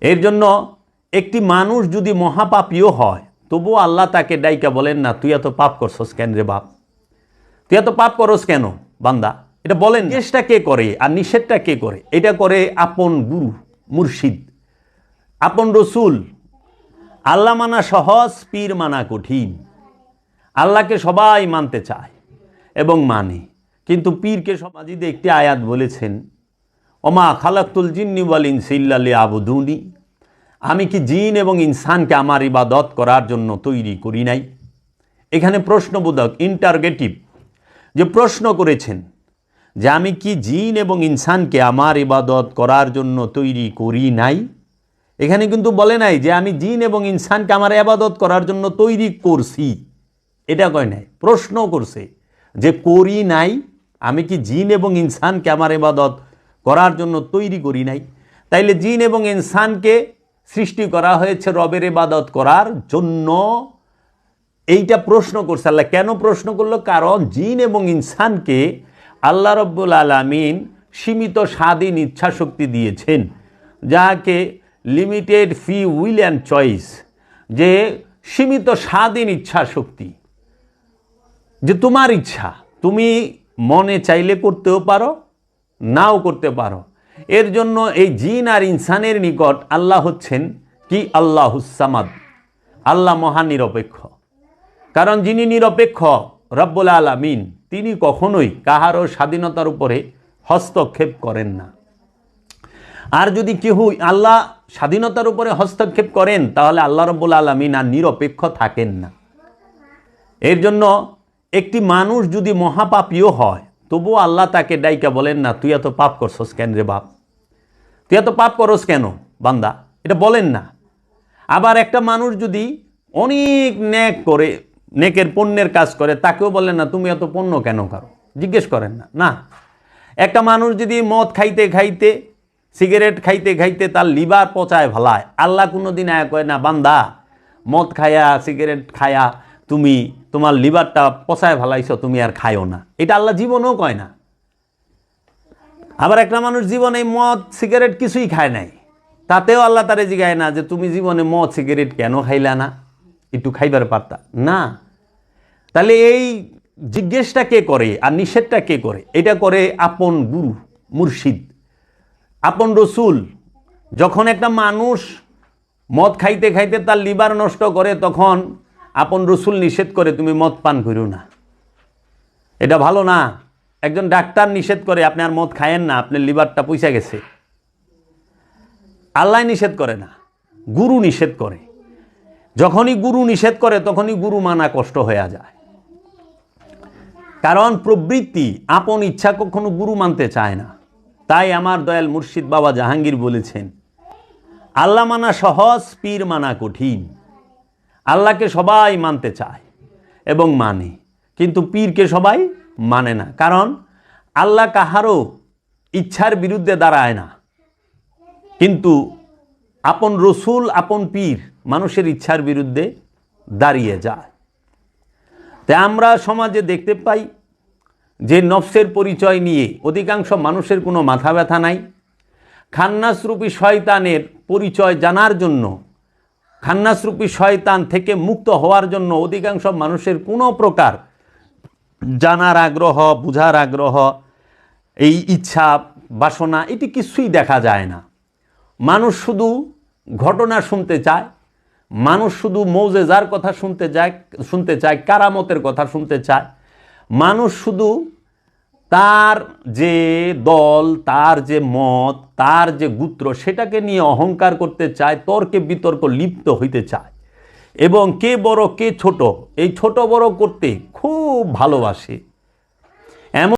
এর জন্য একটি মানুষ যদি মহাপাপীও হয়, তবুও আল্লাহ তাকে ডাইকা বলেন না, তুই এত পাপ করছস কেন রে বাপ? তুই এত পাপ করস কেন, বান্দা? এটা বলেন চেষ্টা কে করে আর নিষেধটা কে করে? এটা করে আপন গুরু, মুর্শিদ, আপন রসুল। আল্লাহ মানা সহজ, পীর মানা কঠিন। আল্লাহকে সবাই মানতে চায় এবং মানে। কিন্তু পীরকে সমাজিদে একটি আয়াত বলেছেন খালাকুল জিন্নি ওয়ালিন সিল্লালি আবুদুনি আমি কি জিন এবং ইনসানকে আমার ইবাদত করার জন্য তৈরি করি নাই? এখানে প্রশ্নবোধক ইন্টারগেটিভ যে প্রশ্ন করেছেন যে আমি কি জিন এবং ইনসানকে আমার ইবাদত করার জন্য তৈরি করি নাই? এখানে কিন্তু বলে নাই যে আমি জিন এবং ইনসানকে আমার আবাদত করার জন্য তৈরি করছি। এটা কয় নাই, প্রশ্ন করছে যে করি নাই? আমি কি জিন এবং ইনসানকে আমার ইবাদত করার জন্য তৈরি করি নাই। তাইলে জিন এবং ইনসানকে সৃষ্টি করা হয়েছে রবের ইবাদত করার জন্য। এইটা প্রশ্ন করছে, আল্লাহ কেন প্রশ্ন করল? কারণ জিন এবং ইনসানকে আল্লাহ রব্বুল আলমিন সীমিত স্বাধীন ইচ্ছা শক্তি দিয়েছেন, যাকে limited free will and choice, যে সীমিত স্বাধীন ইচ্ছা শক্তি যে তোমার ইচ্ছা, তুমি মনে চাইলে করতেও পারো নাও করতে পারো। এর জন্য এই জিন আর ইনসানের নিকট আল্লাহ হচ্ছেন কি আল্লাহ হুসামাদ আল্লাহ মহান নিরপেক্ষ। কারণ যিনি নিরপেক্ষ রব্বুল আলামিন, তিনি কখনোই কাহারও স্বাধীনতার উপরে হস্তক্ষেপ করেন না। আর যদি কেউ আল্লাহ স্বাধীনতার উপরে হস্তক্ষেপ করেন, তাহলে আল্লাহ রব্বুল আলমিন আর নিরপেক্ষ থাকেন না। এর জন্য একটি মানুষ যদি মহাপাপীও হয় তবুও আল্লাহ তাকে ডাইকা বলেন না, তুই এত পাপ করছস কেন রে বাপ? তুই এত পাপ করস কেন, বান্দা? এটা বলেন না। আবার একটা মানুষ যদি অনেক ন্যাক করে নেকের পণ্যের কাজ করে, তাকেও বলেন না, তুমি এত পণ্য কেন করো? জিজ্ঞেস করেন না না। একটা মানুষ যদি মদ খাইতে খাইতে, সিগারেট খাইতে খাইতে তার লিভার পচায় ভালায়, আল্লাহ কোনো দিন আয়া কয় না, বান্দা, মদ খায়া, সিগারেট খায়া তুমি তোমার লিভারটা পচায় ভালাইছ তুমি আর খায়ও না। এটা আল্লাহ জীবনেও কয় না। আবার একটা মানুষ জীবনে মদ, সিগারেট কিছুই খায় নাই। তাতেও আল্লাহ তারে জিগায় না যে তুমি জীবনে মদ, সিগারেট কেন খাইলা না? একটু খাইবার পারতা না। তাহলে এই জিজ্ঞেসটা কে করে আর নিষেধটা কে করে? এটা করে আপন গুরু, মুর্শিদ। আপন রসুল। যখন একটা মানুষ মদ খাইতে খাইতে তার লিভার নষ্ট করে, তখন আপন রসুল নিষেধ করে তুমি মদ পান করো না। এটা ভালো না। একজন ডাক্তার নিষেধ করে, আপনি আর মদ খায়েন না, আপনার লিভারটা পয়সা গেছে। আল্লাহ নিষেধ করে না, গুরু নিষেধ করে। যখনই গুরু নিষেধ করে, তখনই গুরু মানা কষ্ট হয়ে যায়। কারণ প্রবৃত্তি, আপন ইচ্ছা কখনো গুরু মানতে চায় না। তাই আমার দয়াল মুর্শিদ বাবা জাহাঙ্গীর বলেছেন, আল্লাহ মানা সহজ, পীর মানা কঠিন। আল্লাহকে সবাই মানতে চায় এবং মানে। কিন্তু পীরকে সবাই মানে না। কারণ আল্লাহ কাহারও ইচ্ছার বিরুদ্ধে দাঁড়ায় না। কিন্তু আপন রসুল, আপন পীর মানুষের ইচ্ছার বিরুদ্ধে দাঁড়িয়ে যায়। তাই আমরা সমাজে দেখতে পাই যে নফসের পরিচয় নিয়ে অধিকাংশ মানুষের কোনো মাথা ব্যথা নাই। খান্নাসরূপী শয়তানের পরিচয় জানার জন্য খান্নাসরূপী শয়তান থেকে মুক্ত হওয়ার জন্য অধিকাংশ মানুষের কোনো প্রকার জানার আগ্রহ, বুঝার আগ্রহ, এই ইচ্ছা, বাসনা, এটি কিছুই দেখা যায় না। মানুষ শুধু ঘটনা শুনতে চায়, মানুষ শুধু মৌজেজার কথা শুনতে যায়, শুনতে চায়, কারামতের কথা শুনতে চায়, মানুষ শুধু তার যে দল, তার যে মত, তার যে গুত্র, সেটাকে নিয়ে অহংকার করতে চায়, তর্কে বিতর্ক লিপ্ত হইতে চায়। এবং কে বড়, কে ছোট, এই ছোট বড় করতে খুব ভালোবাসে। এমন